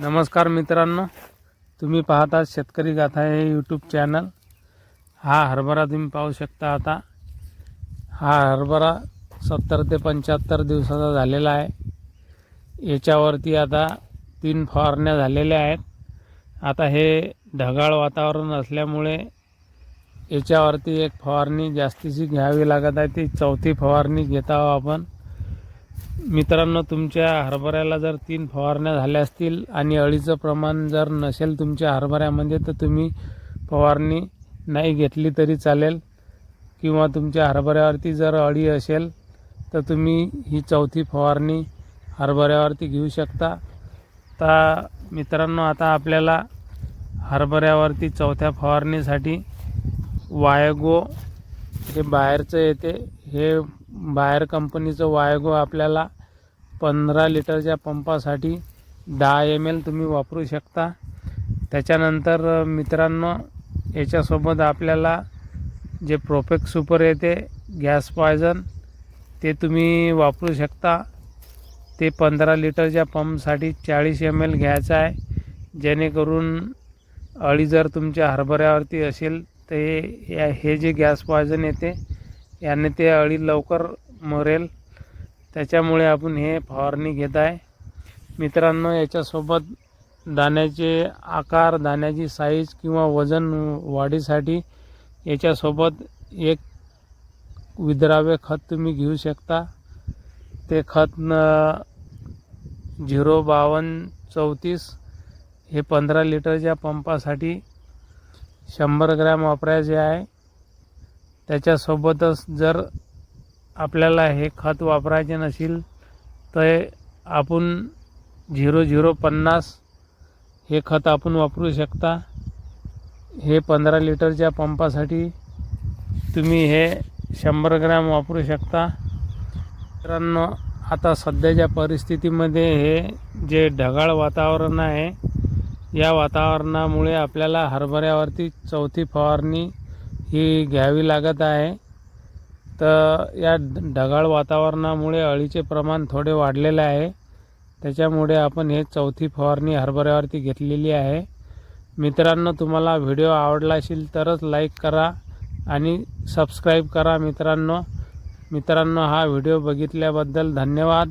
नमस्कार मित्रांनो तुम्ही पाहता शेतकरी गाथा हे यूट्यूब चॅनल हा हरभरा तुम्ही पाहू शकता आता. हा हरभरा सत्तर ते पंच्याहत्तर दिवसाचा झालेला आहे. याच्यावरती आता तीन फवारण्या झालेल्या आहेत. आता हे ढगाळ वातावरण असल्यामुळे याच्यावरती एक फवारणी जास्तीची घ्यावी लागत आहे. ती चौथी फवारणी घेत आहोत आपण. मित्रांनो तुमच्या हरभऱ्याला जर तीन फवारण्या झाल्या असतील आणि अळीचं प्रमाण जर नसेल तुमच्या हरभऱ्यामध्ये तर तुम्ही फवारणी नाही घेतली तरी चालेल. किंवा तुमच्या हरभऱ्यावरती जर अळी असेल तर तुम्ही ही चौथी फवारणी हरभऱ्यावरती घेऊ शकता. तर मित्रांनो आता आपल्याला हरभऱ्यावरती चौथ्या फवारणीसाठी वायगो हे बाहेरचं येते. हे बाहेर कंपनीचं वायगो आपल्याला पंधरा लिटरच्या पंपासाठी दहा एम एल तुम्ही वापरू शकता. त्याच्यानंतर मित्रांनो याच्यासोबत आपल्याला जे प्रोफेक्ट सुपर येते गॅस पॉयझन ते तुम्ही वापरू शकता. ते पंधरा लिटरच्या पंपसाठी चाळीस एम एल घ्यायचं आहे. जेणेकरून अळी जर तुमच्या हरभऱ्यावरती असेल तर हे या- हे जे गॅस पॉयझन येते याने ते अळी लवकर मरेल. त्याच्यामुळे आपण हे फवारणी घेत आहे. मित्रांनो याच्यासोबत दाण्याचे आकार दाण्याची साईज किंवा वजन वाढीसाठी याच्यासोबत एक विद्राव्य खत तुम्ही घेऊ शकता. ते खत न झिरो बावन्न चौतीस हे पंधरा लिटरच्या पंपासाठी शंभर ग्रॅम वापरायचे आहे. त्याच्यासोबतच जर आपल्याला हे खत वापरायचे नसेल तर आपण झिरो झिरो पन्नास हे खत आपण वापरू शकता. हे पंधरा लिटरच्या पंपासाठी तुम्ही हे शंभर ग्रॅम वापरू शकता. मित्रांनो आता सध्याच्या परिस्थितीमध्ये हे जे ढगाळ वातावरण आहे या वातावरणामुळे आपल्याला हरभऱ्यावरती चौथी फवारणी ही घ्यावी लागत आहे. तर या ढ- ढगाळ वातावरणामुळे अळीचे प्रमाण थोडे वाढलेले आहे. त्याच्यामुळे आपण हे चौथी फवारणी हरभऱ्यावरती घेतलेली आहे. मित्रांनो तुम्हाला व्हिडिओ आवडला असेल तरच लाईक करा आणि सबस्क्राईब करा मित्रांनो. मित्रांनो हा व्हिडिओ बघितल्याबद्दल धन्यवाद.